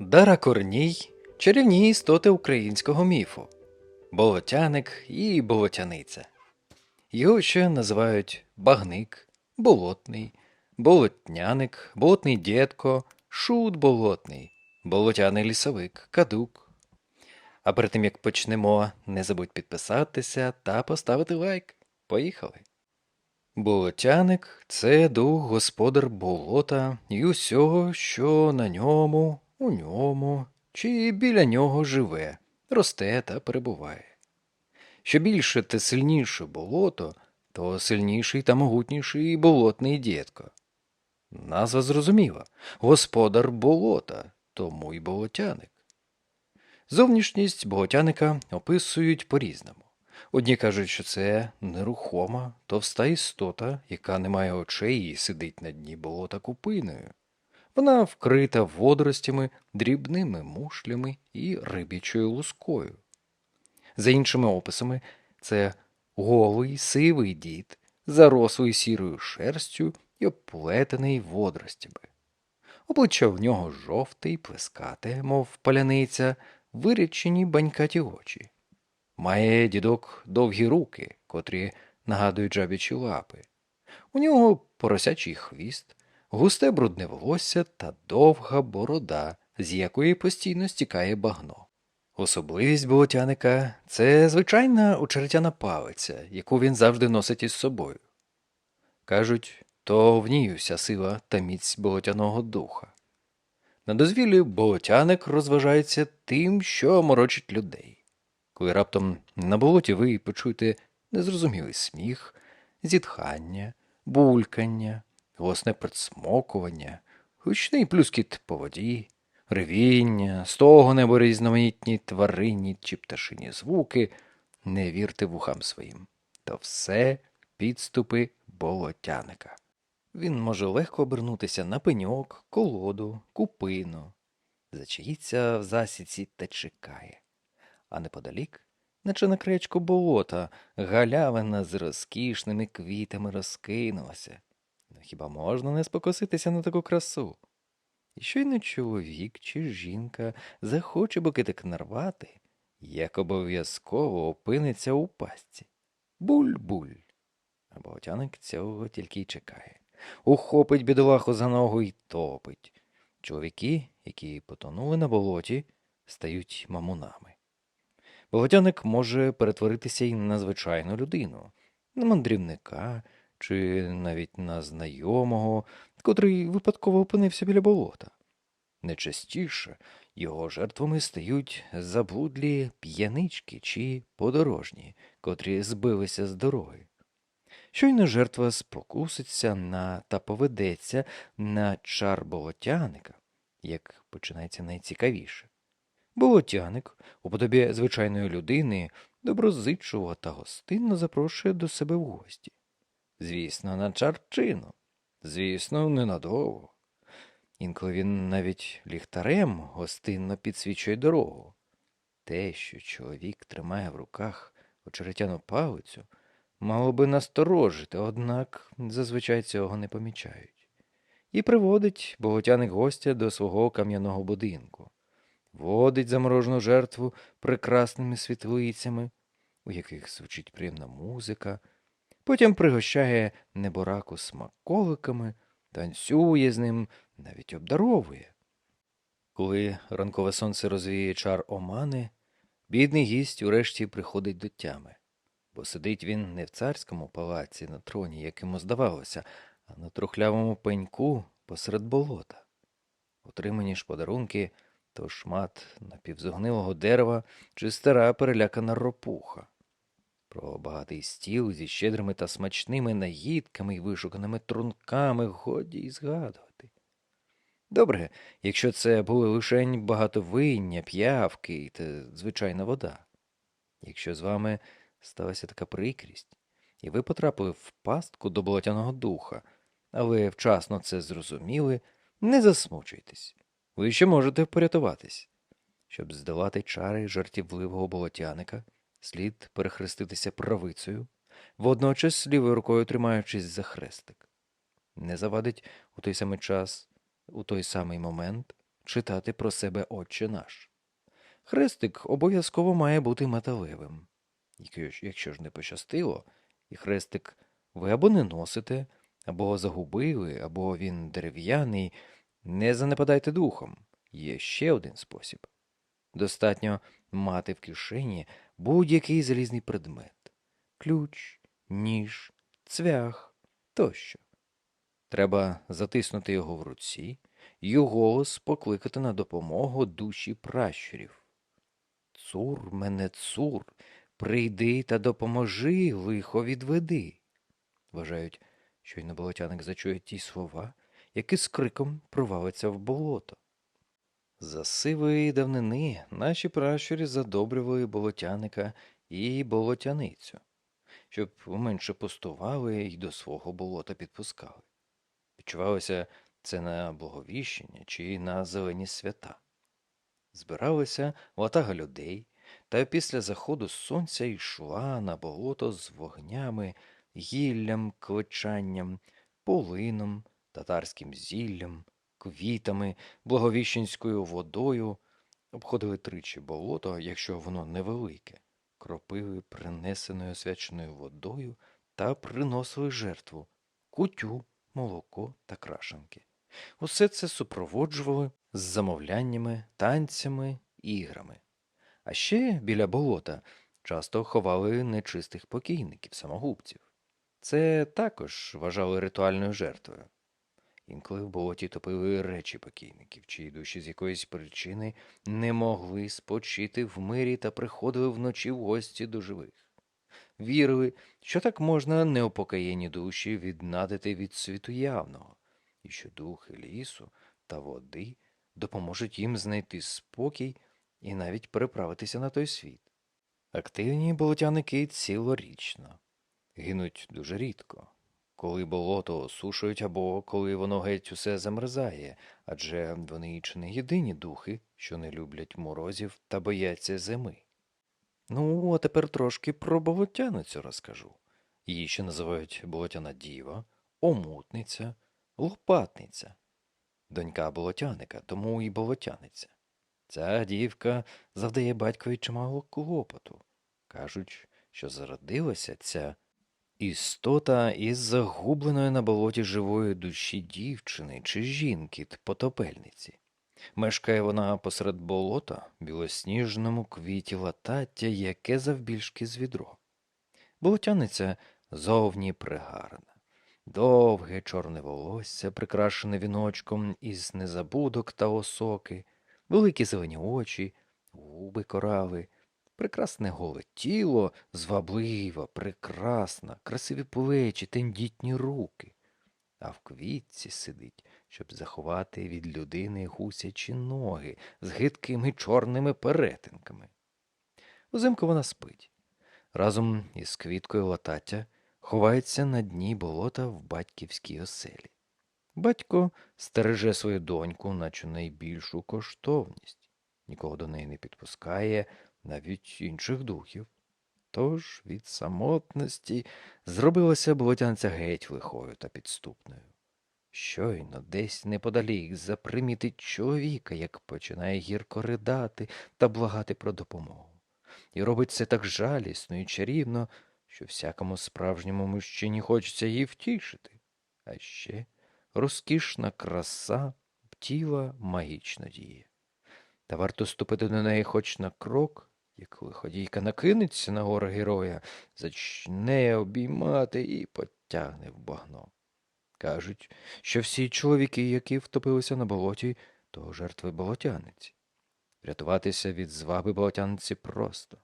Дара Корній чарівні істоти українського міфу, болотяник і болотяниця. Його ще називають багник, болотний, болотняник, болотний дєдко, шут болотний, болотяний лісовик, кадук. А перед тим як почнемо, не забудь підписатися та поставити лайк. Поїхали! Болотяник це дух господар болота і усього, що на ньому, у ньому чи біля нього живе, росте та перебуває. Що більше та сильніше болото, то сильніший та могутніший і болотний дідко. Назва зрозуміла господар болота, тому й болотяник. Зовнішність болотяника описують по-різному. Одні кажуть, що це нерухома, товста істота, яка не має очей і сидить на дні болота купиною. Вона вкрита водоростями, дрібними мушлями і рибічою лускою. За іншими описами, це голий сивий дід, зарослий сірою шерстю і оплетений водоростями. Обличчя в нього жовте й плескате, мов паляниця, вирічені банькаті очі. Має дідок довгі руки, котрі нагадують жабічі лапи. У нього поросячий хвіст, густе брудне волосся та довга борода, з якої постійно стікає багно. Особливість болотяника це звичайна очеретяна палиця, яку він завжди носить із собою. Кажуть, то в ній вся сила та міць болотяного духа. На дозвіллі болотяник розважається тим, що морочить людей. Коли раптом на болоті ви почуєте незрозумілий сміх, зітхання, булькання, голосне присмокування, гучний плюскіт по воді, ревіння, стогони або різноманітні тваринні чи пташині звуки, не вірте вухам своїм. То все підступи болотяника. Він може легко обернутися на пеньок, колоду, купину, зачаїться в засіці та чекає. А неподалік, наче на кречку болота, галявина з розкішними квітами розкинулася. Хіба можна не спокуситися на таку красу? І щойно чоловік чи жінка захоче букетик нарвати, як обов'язково опиниться у пастці. Буль-буль. А болотяник цього тільки й чекає. Ухопить бідолаху за ногу й топить. Чоловіки, які потонули на болоті, стають мамунами. Болотяник може перетворитися й на звичайну людину, на мандрівника чи навіть на знайомого, котрий випадково опинився біля болота. Найчастіше його жертвами стають заблудлі п'янички чи подорожні, котрі збилися з дороги. Щойно жертва спокуситься на та поведеться на чар болотяника, як починається найцікавіше. Болотяник, у подобі звичайної людини, доброзичливо та гостинно запрошує до себе в гості. Звісно, на чарчину, звісно, ненадовго. Інколи він навіть ліхтарем гостинно підсвічує дорогу. Те, що чоловік тримає в руках очеретяну палицю, мало би насторожити, однак зазвичай цього не помічають. І приводить боготяник гостя до свого кам'яного будинку, водить заморожену жертву прекрасними світлицями, у яких звучить приємна музика, потім пригощає небораку смаколиками, танцює з ним, навіть обдаровує. Коли ранкове сонце розвіє чар омани, бідний гість урешті приходить до тями бо сидить він не в царському палаці на троні, як йому здавалося, а на трухлявому пеньку посеред болота. Отримані ж подарунки то шмат напівзогнилого дерева чи стара перелякана ропуха. Про багатий стіл зі щедрими та смачними наїдками й вишуканими трунками годі й згадувати. Добре, якщо це були лишень багатовиння, п'явки та звичайна вода. Якщо з вами сталася така прикрість, і ви потрапили в пастку до болотяного духа, але вчасно це зрозуміли, не засмучуйтесь. Ви ще можете порятуватись. Щоб здолати чари жартівливого болотяника, слід перехреститися правицею, водночас лівою рукою тримаючись за хрестик. Не завадить у той самий час, у той самий момент читати про себе Отче наш. Хрестик обов'язково має бути металевим. Якщо ж- не пощастило, і хрестик ви або не носите, або загубили, або він дерев'яний, не занепадайте духом. Є ще один спосіб. Достатньо мати в кишені будь-який залізний предмет ключ, ніж, цвях тощо. Треба затиснути його в руці і голос покликати на допомогу душі пращурів. Цур мене цур, прийди та допоможи, лихо відведи. Вважають, щойно болотяник зачує ті слова, які з криком провалиться в болото. За сивої давнини наші пращурі задобрювали болотяника і болотяницю, щоб менше пустували і до свого болота підпускали. Відчувалося це на благовіщення чи на зелені свята. Збиралася ватага людей, та після заходу сонця йшла на болото з вогнями, гіллям, кличанням, полином, татарським зіллям, квітами, благовіщенською водою, обходили тричі болото, якщо воно невелике, кропили принесеною освяченою водою та приносили жертву кутю, молоко та крашенки. Усе це супроводжували з замовляннями, танцями, іграми. А ще біля болота часто ховали нечистих покійників, самогубців. Це також вважали ритуальною жертвою. Інколи в болоті топили речі покійників, чиї душі з якоїсь причини не могли спочити в мирі та приходили вночі в гості до живих. Вірили, що так можна неупокоєні душі віднадити від світу явного, і що духи лісу та води допоможуть їм знайти спокій і навіть переправитися на той світ. Активні болотяники цілорічно, гинуть дуже рідко, коли болото осушують або коли воно геть усе замерзає, адже вони чи не єдині духи, що не люблять морозів та бояться зими. Ну, а тепер трошки про болотяницю розкажу. Її ще називають болотяна діва, омутниця, лопатниця. Донька болотяника, тому і болотяниця. Ця дівка завдає батькові чимало клопоту. Кажуть, що зародилася ця істота із загубленої на болоті живої душі дівчини чи жінки потопельниці. Мешкає вона посеред болота, білосніжному квіті латаття, яке завбільшки з відро. Болотяниця зовні пригарна. Довге чорне волосся, прикрашене віночком із незабудок та осоки, великі зелені очі, губи корави, прекрасне голе тіло, зваблива, прекрасна, красиві плечі, тендітні руки. А в квітці сидить, щоб заховати від людини гусячі ноги з гидкими чорними перетинками. Узимку вона спить. Разом із квіткою латаття ховається на дні болота в батьківській оселі. Батько стереже свою доньку, наче найбільшу коштовність, нікого до неї не підпускає, навіть інших духів. Тож від самотності зробилася болотянця геть лихою та підступною. Щойно десь неподалік запримітить чоловіка, як починає гірко ридати та благати про допомогу. І робить це так жалісно і чарівно, що всякому справжньому мужчині хочеться її втішити. А ще розкішна краса тіла магічно діє. Та варто ступити до неї хоч на крок, як лиходійка накинеться на гора героя, зачне обіймати і потягне в багно. Кажуть, що всі чоловіки, які втопилися на болоті, то жертви болотяниці. Врятуватися від зваби болотяниці просто.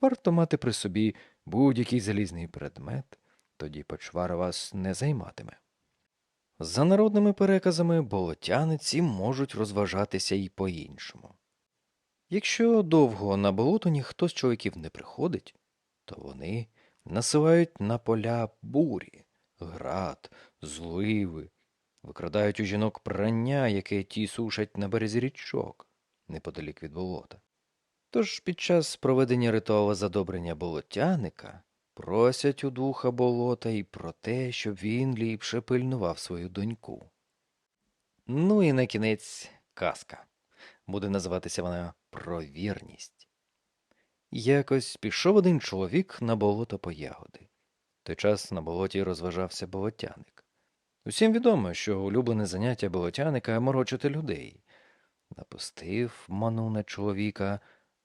Варто мати при собі будь-який залізний предмет, тоді почвара вас не займатиме. За народними переказами, болотяниці можуть розважатися і по-іншому. Якщо довго на болото ніхто з чоловіків не приходить, то вони насилають на поля бурі, град, зливи, викрадають у жінок прання, яке ті сушать на березі річок, неподалік від болота. Тож під час проведення ритуалу задобрення болотяника просять у духа болота і про те, щоб він ліпше пильнував свою доньку. Ну і на кінець казка. буде називатися вона про вірність. Якось пішов один чоловік на болото по ягоди. Той час на болоті розважався болотяник. Усім відомо, що улюблене заняття болотяника морочити людей. Напустив ману на чоловіка,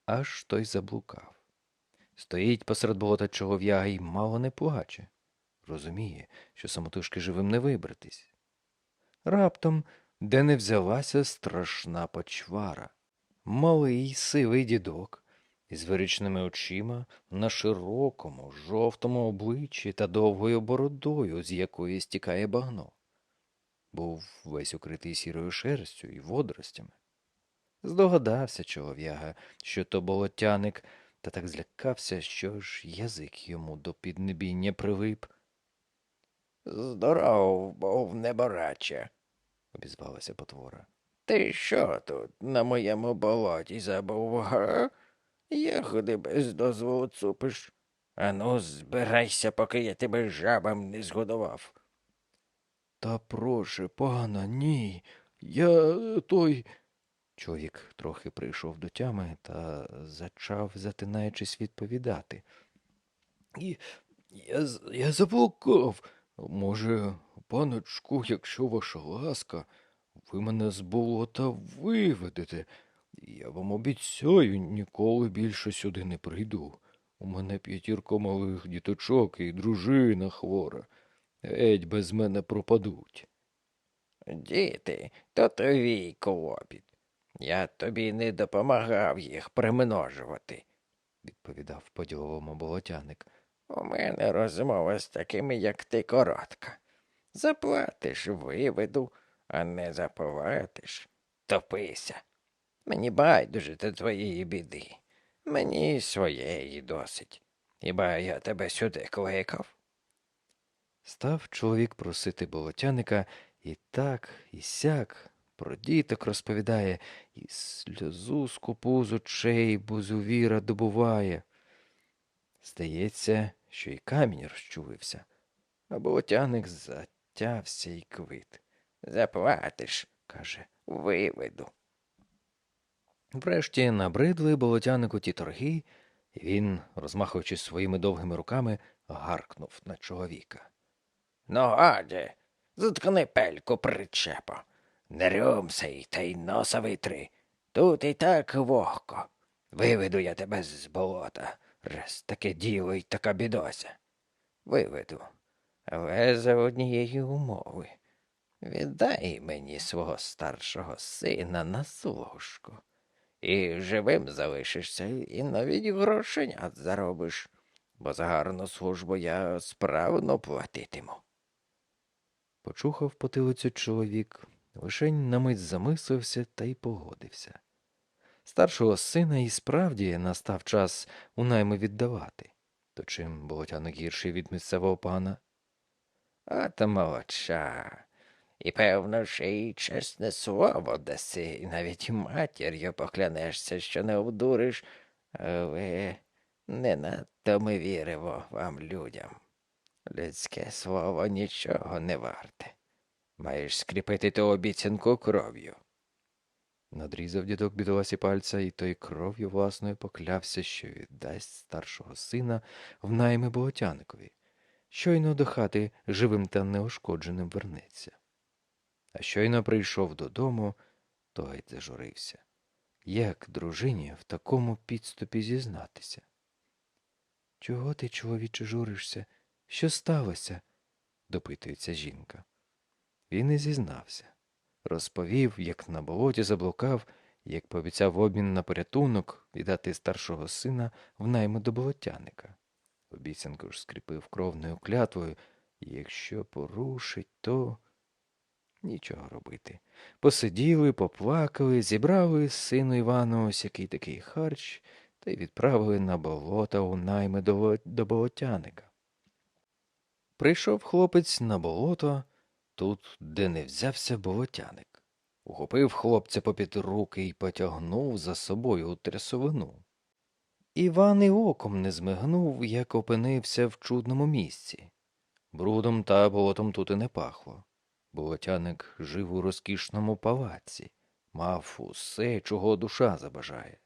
аж той заблукав. Стоїть посеред болота чолов'яга й мало не плаче. Розуміє, що самотужки живим не вибратись. Раптом, де не взялася страшна почвара. Малий сивий дідок із вирічними очима на широкому, жовтому обличчі та довгою бородою, з якої стікає багно. Був весь укритий сірою шерстю і водоростями. Здогадався чолов'яга, що то болотяник, та так злякався, що ж язик йому до піднебіння прилип. Здоров, був небораче. обізвалася потвора. Ти що тут на моєму болоті забув, га? Ягоди без дозволу цупиш. Ану, збирайся, поки я тебе жабам не згодував. Та проше, пана, ні. Я той. Чоловік трохи прийшов до тями та зачав, затинаючись, відповідати. І я, я заблукав. Може, паночку, якщо ваша ласка, ви мене з болота виведете. Я вам обіцяю, ніколи більше сюди не прийду. У мене п'ятірка малих діточок і дружина хвора. Геть без мене пропадуть. Діти, то твій клопіт. Я тобі не допомагав їх примножувати. відповідав по-діловому болотяник. У мене розмова з такими, як ти, коротка. Заплатиш, виведу, а не заплатиш, топися. Мені байдуже до твоєї біди. Мені своєї досить. Хіба я тебе сюди кликав? Став чоловік просити болотяника і так, і сяк, про діток розповідає, і сльозу скупу з очей бузувіра добуває. Здається, що й камінь розчулився, а болотяник затявся й квит. Заплатиш, каже, виведу. Врешті набридли болотянику ті торги, і він, розмахуючи своїми довгими руками, гаркнув на чоловіка. Ну, гаде, заткни пельку причепо. Не рюмсай та й носа витри. Тут і так вогко. Виведу я тебе з болота, раз таке діло й така бідося. Виведу, але за однієї умови. Віддай мені свого старшого сина на служку. І живим залишишся, і навіть грошенят заробиш, бо за гарну службу я справно платитиму. Почухав потилицю чоловік, лишень на мить замислився та й погодився. Старшого сина і справді настав час у найми віддавати, то чим болотяник гірший від місцевого пана. От молодча. І, певно, ще й чесне слово даси, і навіть матір'ю поклянешся, що не обдуриш, але не надто ми віримо вам, людям. Людське слово нічого не варте. Маєш скріпити ту обіцянку кров'ю. Надрізав дідок бідоласі пальця, і той кров'ю власною поклявся, що віддасть старшого сина в найми болотяникові. Щойно до хати живим та неушкодженим вернеться. А щойно прийшов додому, то геть зажурився. Як дружині в такому підступі зізнатися? Чого ти, чоловіче, журишся? Що сталося? допитується жінка. Він і зізнався. Розповів, як на болоті заблукав, як пообіцяв обмін на порятунок віддати старшого сина в найми до болотяника. Обіцянку ж скріпив кровною клятвою, і якщо порушить, то нічого робити. Посиділи, поплакали, зібрали сину Івану ось який такий харч та й відправили на болота у найми до, до болотяника. Прийшов хлопець на болото, тут, де не взявся болотяник. Ухопив хлопця попід руки і потягнув за собою у трясовину. Іван і оком не змигнув, як опинився в чудному місці. Брудом та болотом тут і не пахло. Болотяник жив у розкішному палаці, мав усе, чого душа забажає,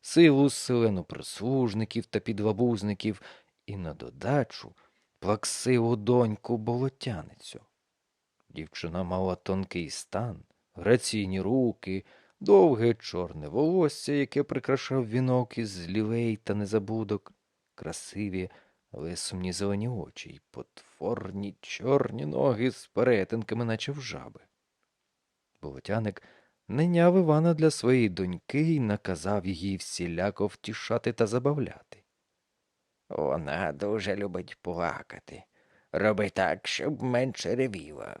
силу селену прислужників та підлабузників і на додачу плаксиву доньку болотяницю. Дівчина мала тонкий стан, граційні руки, довге чорне волосся, яке прикрашав вінок із лілей та незабудок, красиві, але зелені очі й потворні чорні ноги з перетинками, наче в жаби. Болотяник найняв Івана для своєї доньки і наказав її всіляко втішати та забавляти. Вона дуже любить плакати. Роби так, щоб менше ревіла.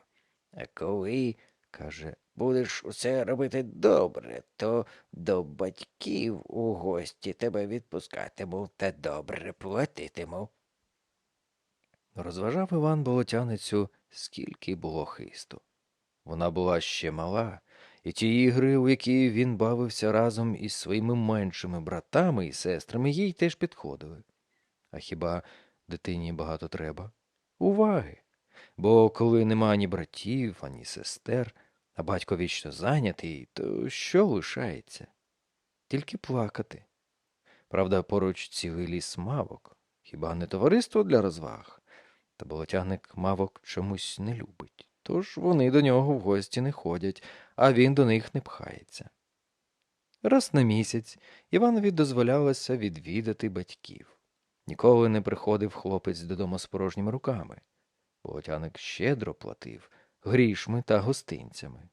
А коли, каже, будеш усе робити добре, то до батьків у гості тебе відпускатиму та добре платитиму. Розважав Іван болотяницю, скільки було хисту. Вона була ще мала, і ті ігри, у які він бавився разом із своїми меншими братами і сестрами, їй теж підходили. А хіба дитині багато треба? Уваги. Бо коли нема ані братів, ані сестер, а батько вічно зайнятий, то що лишається? Тільки плакати. Правда, поруч цілий ліс мавок, хіба не товариство для розваг? Та болотяник мавок чомусь не любить, тож вони до нього в гості не ходять, а він до них не пхається. Раз на місяць Іванові дозволялося відвідати батьків. Ніколи не приходив хлопець додому з порожніми руками. Болотяник щедро платив грішми та гостинцями.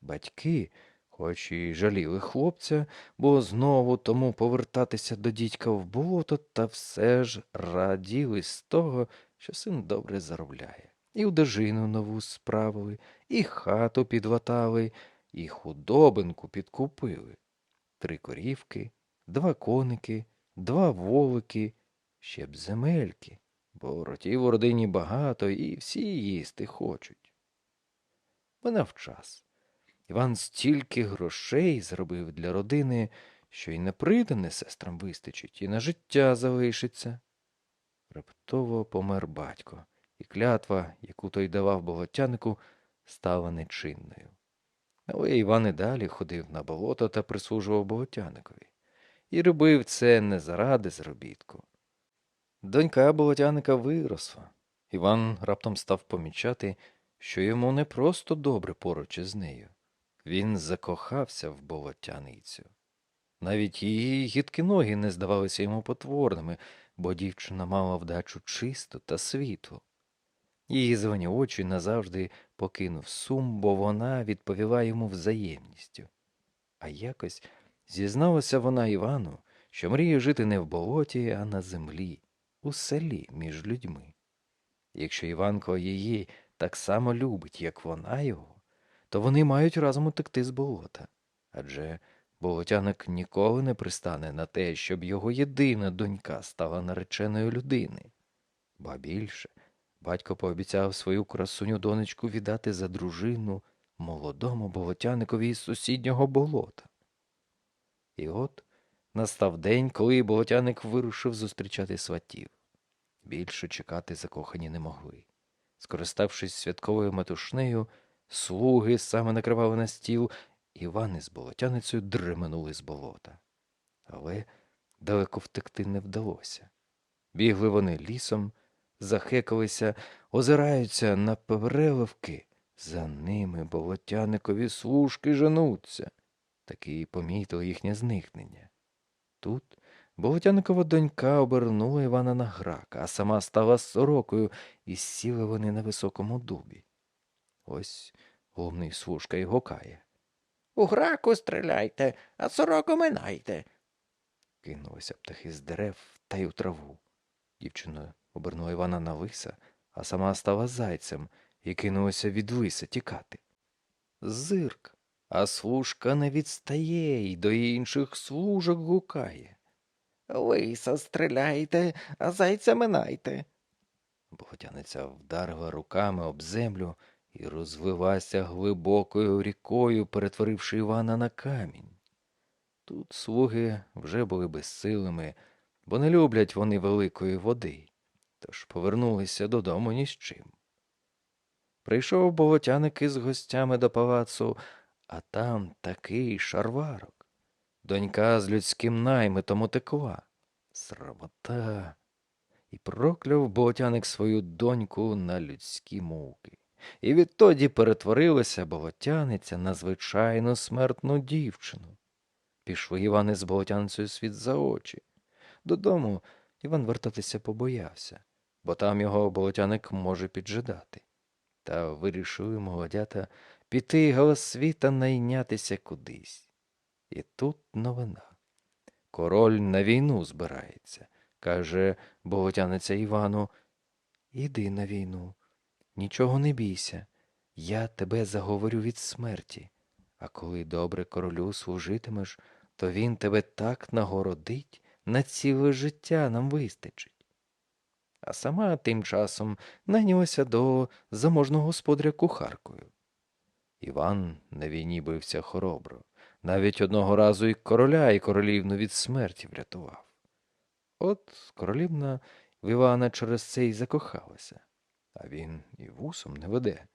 Батьки, хоч і жаліли хлопця, бо знову тому повертатися до дідька в болото, та все ж раділи з того, що син добре заробляє. І вдожину нову справили, і хату підлатали, і худобинку підкупили. Три корівки, два коники, два волики, ще б земельки, бо ротів у родині багато і всі їсти хочуть. Минав час. Іван стільки грошей зробив для родини, що й на придане сестрам вистачить, і на життя залишиться. Раптово помер батько, і клятва, яку той давав болотянику, стала нечинною. Але Іван і далі ходив на болото та прислужував болотяникові. І робив це не заради заробітку. Донька болотяника виросла. Іван раптом став помічати, що йому не просто добре поруч із нею. Він закохався в болотяницю. Навіть її гідкі ноги не здавалися йому потворними, бо дівчина мала вдачу чисту та світлу. Її зелені очі назавжди покинув сум, бо вона відповіла йому взаємністю. А якось зізналася вона Івану, що мріє жити не в болоті, а на землі, у селі між людьми. Якщо Іванко її так само любить, як вона його, то вони мають разом утекти з болота. Адже болотяник ніколи не пристане на те, щоб його єдина донька стала нареченою людини. Ба більше, батько пообіцяв свою красуню донечку віддати за дружину молодому болотяникові із сусіднього болота. І от настав день, коли болотяник вирушив зустрічати сватів. Більше чекати закохані не могли. Скориставшись святковою метушнею, слуги саме накривали на стіл, Іван із болотяницею дременули з болота. Але далеко втекти не вдалося. Бігли вони лісом, захекалися, озираються на переливки. За ними болотяникові служки женуться. Таки помітили їхнє зникнення. Тут болотяникова донька обернула Івана на грака, а сама стала сорокою, і сіли вони на високому дубі. Ось головний служка й гукає. У граку стріляйте, а сороку минайте. Кинулися птахи з дерев та й у траву. Дівчина обернула Івана на лиса, а сама стала зайцем і кинулася від лиса тікати. Зирк, а служка не відстає й до інших служок гукає. Лиса стріляйте, а зайця минайте. Боготяниця вдарила руками об землю і розвилася глибокою рікою, перетворивши Івана на камінь. Тут слуги вже були безсилими, бо не люблять вони великої води, тож повернулися додому ні з чим. Прийшов болотяник із гостями до палацу, А там такий шарварок. Донька з людським наймитом утекла. Срамота. І прокляв болотяник свою доньку на людські муки. І відтоді перетворилася болотяниця на звичайну смертну дівчину. Пішли Іван із болотяницею світ за очі. Додому Іван вертатися побоявся, бо там його болотяник може піджидати. Та вирішили молодята піти галасвіта найнятися кудись. І тут новина. Король на війну збирається, каже болотяниця Івану. Іди на війну, нічого не бійся, я тебе заговорю від смерті. А коли добре королю служитимеш, то він тебе так нагородить, на ціле життя нам вистачить. А сама тим часом найнялася до заможного господаря кухаркою. Іван на війні бився хоробро, навіть одного разу і короля, і королівну від смерті врятував. От королівна в Івана через це й закохалася, а він і вусом не веде,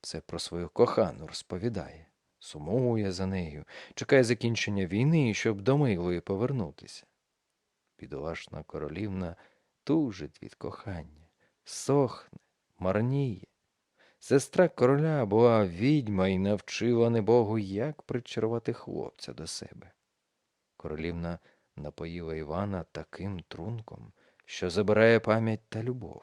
все про свою кохану розповідає, сумує за нею, чекає закінчення війни, щоб до милої повернутися. Бідолашна королівна тужить від кохання, сохне, марніє. Сестра короля була відьма і навчила небогу, як причарувати хлопця до себе. Королівна напоїла Івана таким трунком, що забирає пам'ять та любов.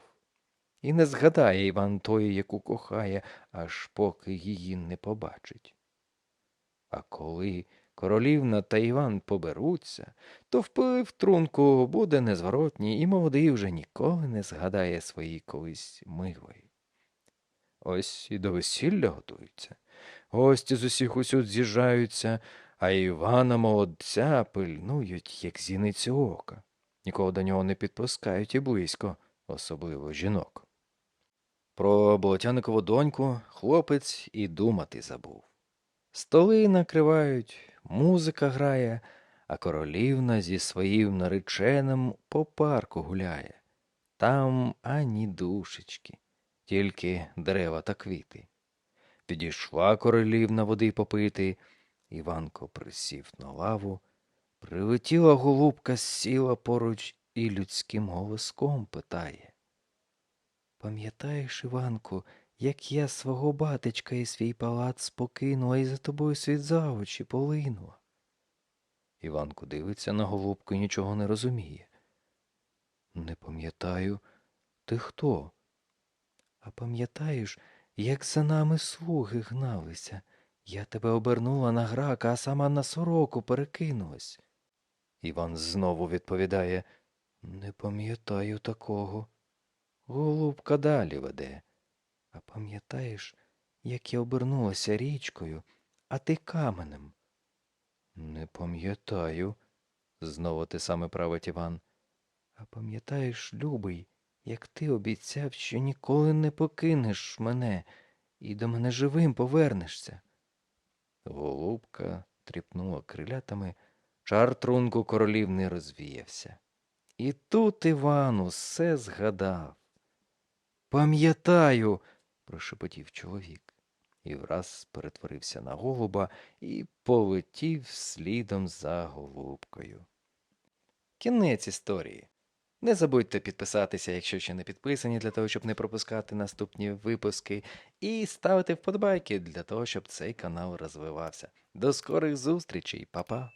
І не згадає Іван тої, яку кохає, аж поки її не побачить. А коли королівна та Іван поберуться, то вплив трунку буде незворотній, і молодий вже ніколи не згадає своїй колись милої. Ось і до весілля готуються. Гості з усіх усюд з'їжджаються, а Івана молодця пильнують, як зіницю ока. Нікого до нього не підпускають і близько, особливо жінок. Про болотяникову доньку хлопець і думати забув. Столи накривають, музика грає, а королівна зі своїм нареченим по парку гуляє. Там ані душечки, тільки дерева та квіти. Підійшла королівна води попити. Іванко присів на лаву. Прилетіла голубка, сіла поруч і людським голоском питає. Пам'ятаєш, Іванку, як я свого батечка і свій палац покинула і за тобою світ за очі полинула? Іванко дивиться на голубку і нічого не розуміє. Не пам'ятаю, ти хто? А пам'ятаєш, як за нами слуги гналися? Я тебе обернула на грака, а сама на сороку перекинулась. Іван знову відповідає Не пам'ятаю такого. Голубка далі веде. А пам'ятаєш, як я обернулася річкою, а ти каменем? Не пам'ятаю, знову те саме править Іван. А пам'ятаєш, любий, як ти обіцяв, що ніколи не покинеш мене і до мене живим повернешся. Голубка тріпнула крилятами, чар трунку королівни розвіявся. І тут Іван усе згадав. Пам'ятаю, прошепотів чоловік, і враз перетворився на голуба і полетів слідом за голубкою. Кінець історії. Не забудьте підписатися, якщо ще не підписані, для того, щоб не пропускати наступні випуски, і ставити вподобайки для того, щоб цей канал розвивався. До скорих зустрічей, Па-па!